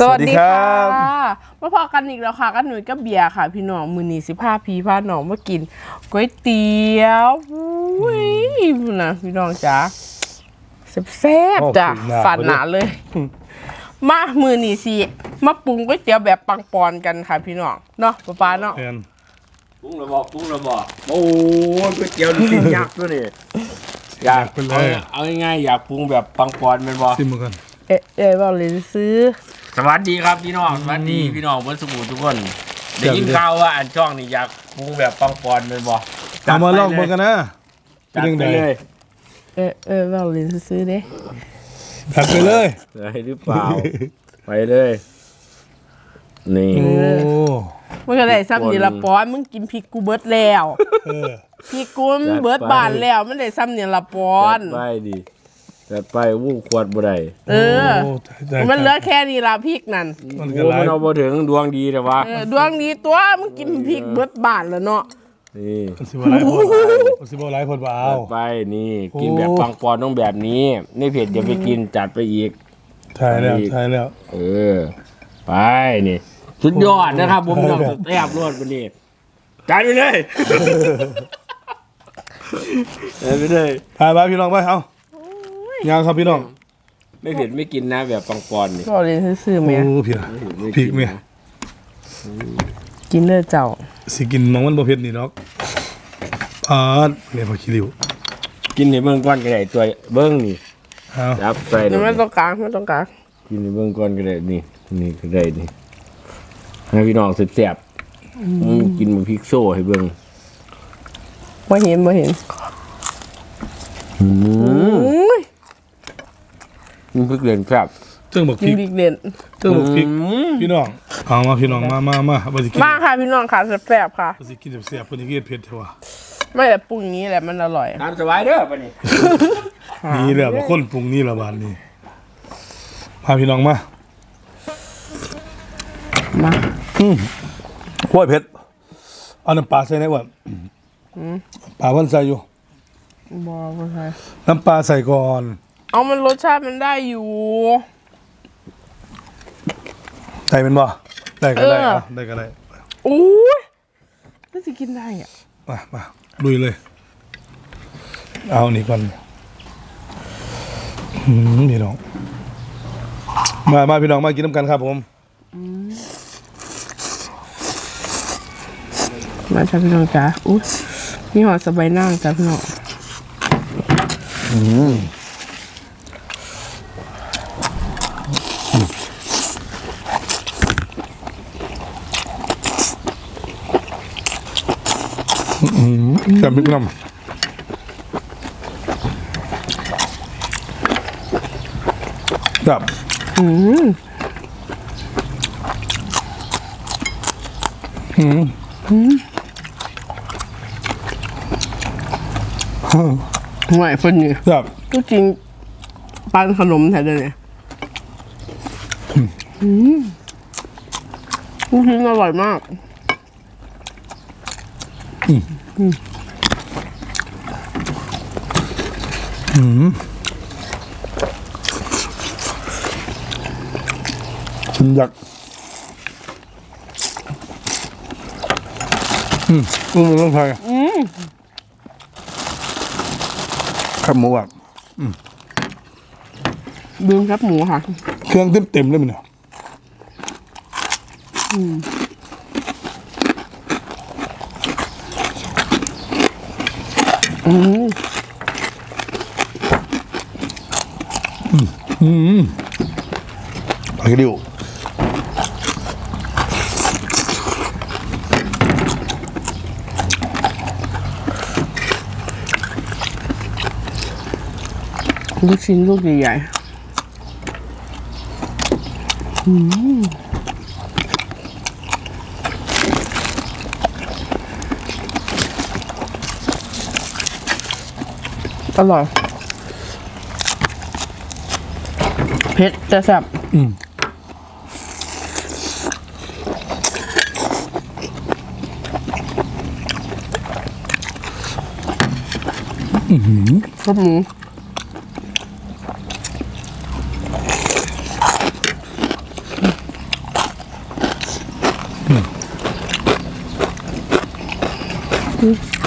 สวัสดีค่ะสวัสดีครับมาพอกันอีกแล้วค่ะกันหนุ่ยก็เบียร์ค่ะ พี่น้องมือนีสิบห้าพีพาน้องมากินก๋วยเตี๋ยวอุ้ยนะพี่น้องจ๋าแซ่บๆจ้ะโอ้โหหนาฝันหนาเลย มามือนีสิมาปรุงก๋วยเตี๋ยวแบบปังปอนกันค่ะ พี่น้องเนาะป้าป้าเนาะแอนปรุงระบอกปรุงระบอกโอ้ยก๋วยเตี๋ยวนี่ปิ้งยักษ์ด้วยนี่อยากไปเลเอายเอาง่ายๆอยากปรุงแบบปังปอนเป็นบ่ซิมมือกันเอ๊ะเอ๊ะบอกเลยซื้อ สวัสดีครับพี่น้องสวัสดีพี่น้องเพื่อนสมุทรทุกคนได้ยินข่าวว่าอันช่องนี่อยากปรุงแบบปังปอนเป็นบ่เอามาลองมือกันนะเป็จันดยังไปไงเลยเอ๊ะเอ๊ะบอกเลยซื้อเด้จัดไปเลยได้หรือเปล่า ไปเลย นี่โอ้มันก็ได้ซ้ำนี่ละปอนมึงกินพริกกูเบิดแล้วเออพริกกูมันเบิดบานแล้วมันได้ซ้ำนี่ละปอจันดไปดิ จัดไปวู้ขวดบ่ได้เออโได้มันเหลือแค่นี้ละพริกนั่นมันโอ้ก็หลามัยนเอาบ่ถึงดวงดีแต่ว่าเออดวงดีตัวมึงกินพริกเบิดบานแล้วเนาะนี่มันสิบ่หลายคนมันสิบ่หลายคนบ่เอา จัดไปนี่กินโอ้แบบปังปอนต้องแบบนี้ไม่เผ็ดอย่าไปกินจัดไปอีกใช่แล้วใช่แล้ว เออ ไปนี่สุดยอดนะครับ ผมยอมสแตบรวดวันนี้จัดไปเลยจัดไปเลยถ่ายไปพี่น้องไปเอา ยางครับพี่น้องไม่เผ็ดไม่กินนะแบบปังปอนนี่ก็เลยซื้อๆแม่โอ้พี่นะไม่พริกแม่นะกินเด้อเจ้าสิกินน้องมันบ่เผ็ดนี่ดอกอ่าแม่พอขี้ริ้วกินในเบื้องก้อนก็ได้ตัวเบื้องนี่เอาจับใส่นี่ไม่ต้องกลางไม่ต้องกลางกินในเบื้องก้อนก็ได้นี่นี่ก็ได้นี่ให้พี่น้องแซ่บๆอืมกินมาพริกโซ่ให้เบื้องบ่เห็นบ่เห็นอืม อุ้ยมันพริกเหลืองแซ่บเติ้งบักพกิรินกพริกเด่นเติ้งบักพริกอืมพี่น้องเอามาพี่น้องมามามาบ่สิกินมาค่ะพี่น้องค่ะแซ่บๆค่ะบ่สิกินแซ่บๆเพิ่นสิกินเผ็ดเท่าว่าไม่แต่ปรุงอย่างนี้แหละมันอร่อยตามสบายเด้อปะนี่นี่แหละว่าคนปรุงนี่ละบาดนี้มาพี่น้องมามาขั้วเผ็ดเอาน้ำปลาใส่ไหนวะปลาวันใส่อยู่บ่บ่ใช่น้ำปลาใส่ก่อน เอามันรสชาติมันได้อยู่ใส่เป็นบ่ได้ก็ได้เออ เอาได้ก็ได้อุ้ยน่าจะกินได้อะมามาลุยเลย เอานี่ก่อนอืมพี่น้อง มามาพี่น้องมากินน้ำกันครับผมมาจ้าพี่น้องจ้าอุ้ยมีหอดสบายนั่งจ้าพี่น้อง แซ่บพริกน้ำครับอืมห่วยเพิ่นนี่ครับก็จริงปันขนมแท้เลยเนี่ยอืมลูกชิ้นอร่อยมาก อืม ยากอืมอืมต้องใส่ขับหมูอะลืมครับหมูค่ะ เครื่องเต็มเต็มๆเลยมันเนี่ยอืม อืมไปดิวลูกชิ้นลูกใหญ่ๆอร่อย ผ็ดจะแซ่บอืมอืมครับหมูอืม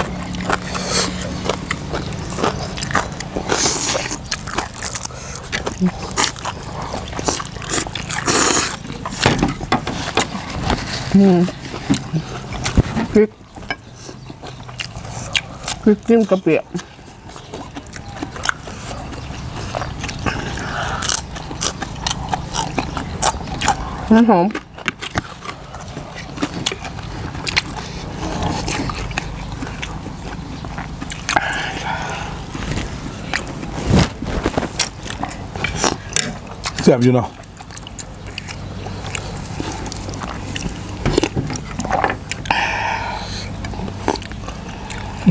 อืมพริกพริกจิ้มกระเปิน้ำหอมแซ่บอยู่เนาะ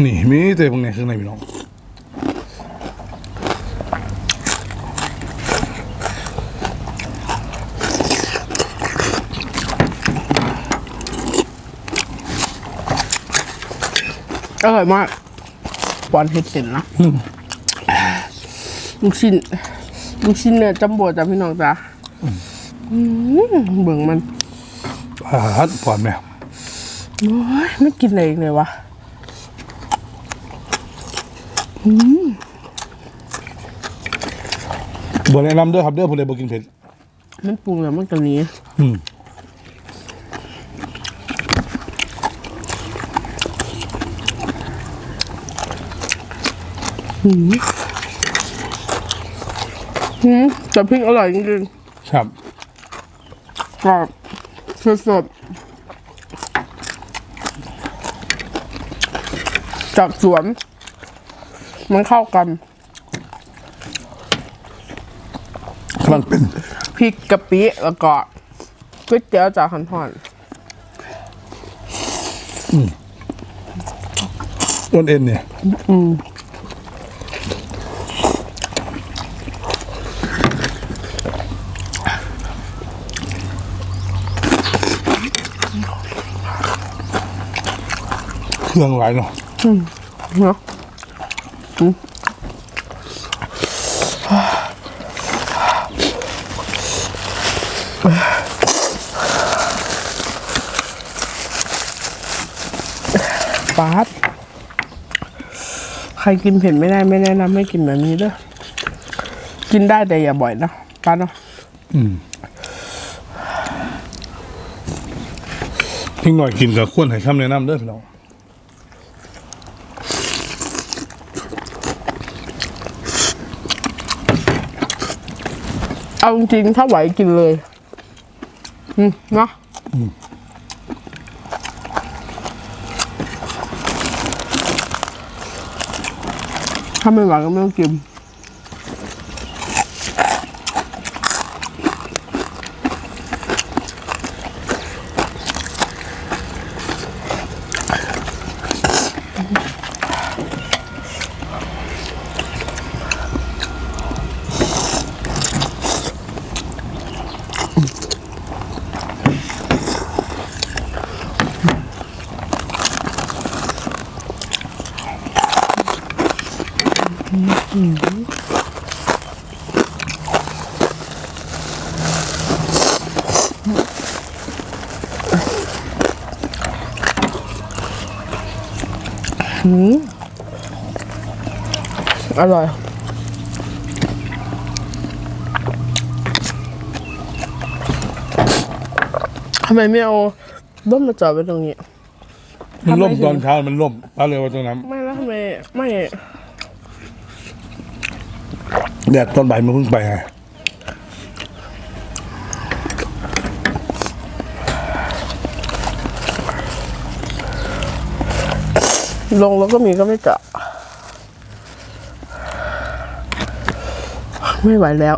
นี่มีแต่พวกนี้ข้างในพี่น้องอร่อยมากหวานเห็ดเส้นนะลูกชิ้นลูกชิ้นเนี่ยจำบวจ้ะพี่น้องจ้ะอืมเบิ่งมันอาหารผ่อนไหมโอ้ยไม่กินอะไรอีกเลยวะ บ่แนะนำเด้อครับเด้อผู้ใดบ่กินเผ็ดมันปรุงแล้วมันก็หนี้อืม嗯อืมแต่พริกอร่อยจริงครับๆกรอบสดๆจากสวน มันเข้ากันกำลังเป็นพริกกะปิแล้วก็ก๋วยเตี๋ยวจากหันหอนต้นเอ็นเนี่ยเครื่องหลายเนาะเนาะอืม ปาดใครกินเผ็ดไม่ได้ไม่แนะนำให้กินแบบนี้เด้อกินได้แต่อย่าบ่อยนะปาดเนาะทิ้งหน่อยกินกับข้วนให้คำแนะนำเด้อพี่น้อง เอาจริงๆถ้าไหวกินเลย อืมเนาะถ้าไม่ไหวก็ไม่ต้องกิน อร่อย ทำไมไม่เอาด้มมาจอดไว้ตรงนี้ มันล่มทำไมถึงตอนเช้ามันล่มปลาเลยว่าตรงนั้นไม่แล้วทำไมไม่แดดตอนบ่ายมันเพิ่งไปไงลงแล้วก็มีก็ไม่เจาะไม่ไหวแล้ว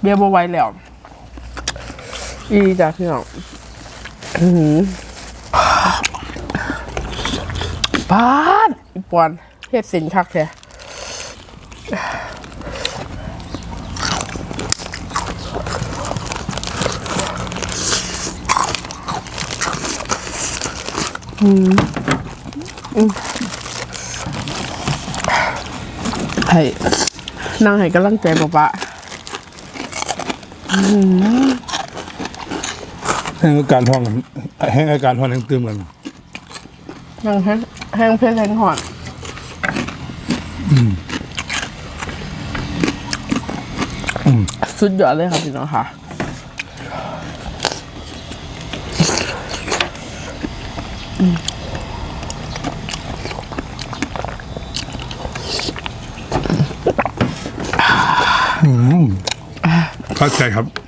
เบียร์บไหวแล้ว อีจ้ะพี่น้องอื้อหือปาดอีปอนเฮ็ดสินคักแท้ให้นั่งให้กำลังใจป๊าป๊า แห้งอาการท้องกันแห้งอาการท้องแห้งตื่มกันยังแห้งแห้งเพชรแห้งหอดสุดยอดเลยค่ะพี่น้องค่ะเข้าใจครับ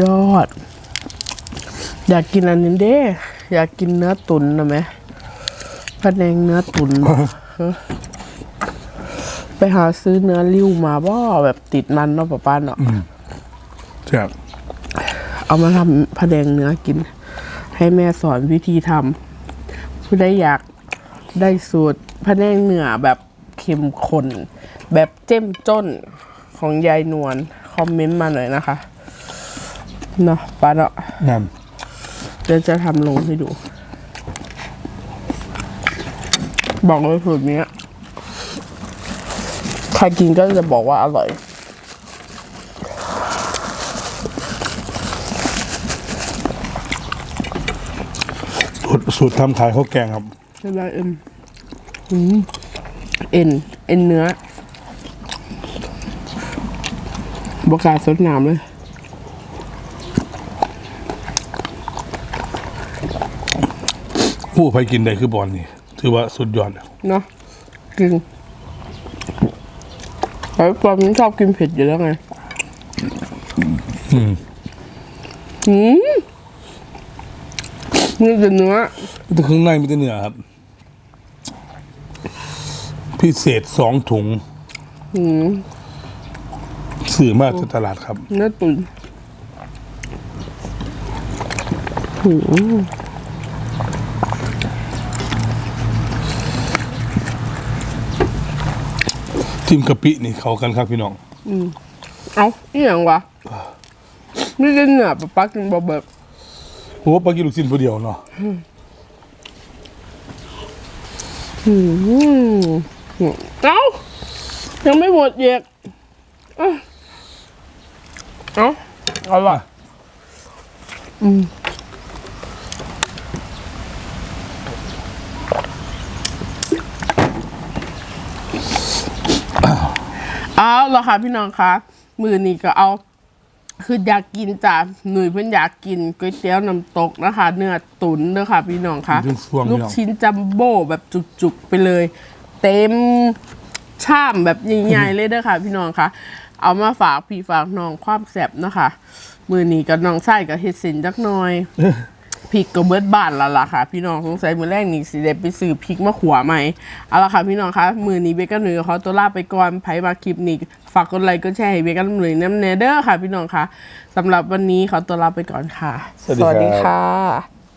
ยอด อยากกินอันนี้เด้ อยากกินเนื้อตุ๋นนะไหมพะแนงเนื้อตุ๋นฮะไปหาซื้อเนื้อริ้วมาบ่แบบติดมันเนาะป้าป้าเนาะแซ่บเอามาทำพะแนงเนื้อกิน ให้แม่สอนวิธีทำผู้ใดอยากได้สูตรพะแนงเนื้อแบบเข้มข้นแบบเจ้มจ้นของยายนวลคอมเมนต์มาหน่อยนะคะ เนาะป้าเนาะนั่นเดี๋ยวจะทำลงให้ดู บอกเลยสูตรเนี้ยใครกินก็จะบอกว่าอร่อยสูตรสูตรทำขายข้าวแกงครับใช่ไหมเอ็นอืมเอ็น เอ็นเนื้อบกล้าสดน้ำเลย ผู้ไปกินได้คือบอลนี่ ถือว่าสุดยอดเนาะกินไอ้ปอมชอบกินเผ็ดอยู่แล้วไง อืมอืมนี่เป็นเนื้อแต่ข้างในมีแต่เนื้อครับ พิเศษสองถุงสื่อมากจากตลาดครับ เนื้อตุ๋นหู ทิมกะปินี่เขากันครับพี่น้องเอาอีหยังวะนี่เป็นเนื้อปะปักกินบ่เบิกโอ้ปลากินลูกชิ้นผู้เดียวเนาะอืมเอ้ายังไม่หมดเยกเอ้าเอ้าเอาล่ะอืม เอาละค่ะพี่น้องคะมือนี้ก็เอา คืออยากกินจ้ะหนุ่ยเพิ่นอยากกินก๋วยเตี๋ยวน้ำตกนะคะ เนื้อตุ๋นเด้อค่ะพี่น้องคะเป็นช่วงๆลูกชิ้นจัมโบ้แบบจุกๆไปเลย เต็มชามแบบใหญ่ๆเลยเด้อค่ะ พี่น้องคะเอามาฝากพี่ฝากน้องความแสบเนาะคะมือนี้กับน้องไส้กับเฮ็ดสินจักหน่อย พริกก็เบิดบ้านและล่ะค่ะ พี่น้องสงสัยมือแรกนี่สิได้ไปซื้อพริกมาขัวใหม่เอาละค่ะพี่น้องคะมือนี้เบกันหนุ่ยขอตัวลาไปก่อนไผมาคลิปนี้ฝากกดไลค์กดแชร์ให้เบกันหนุ่ยน้ำเนเด้อค่ะ พี่น้องคะสำหรับวันนี้ขอตัวลาไปก่อนค่ะ สวัสดีครับค่ะ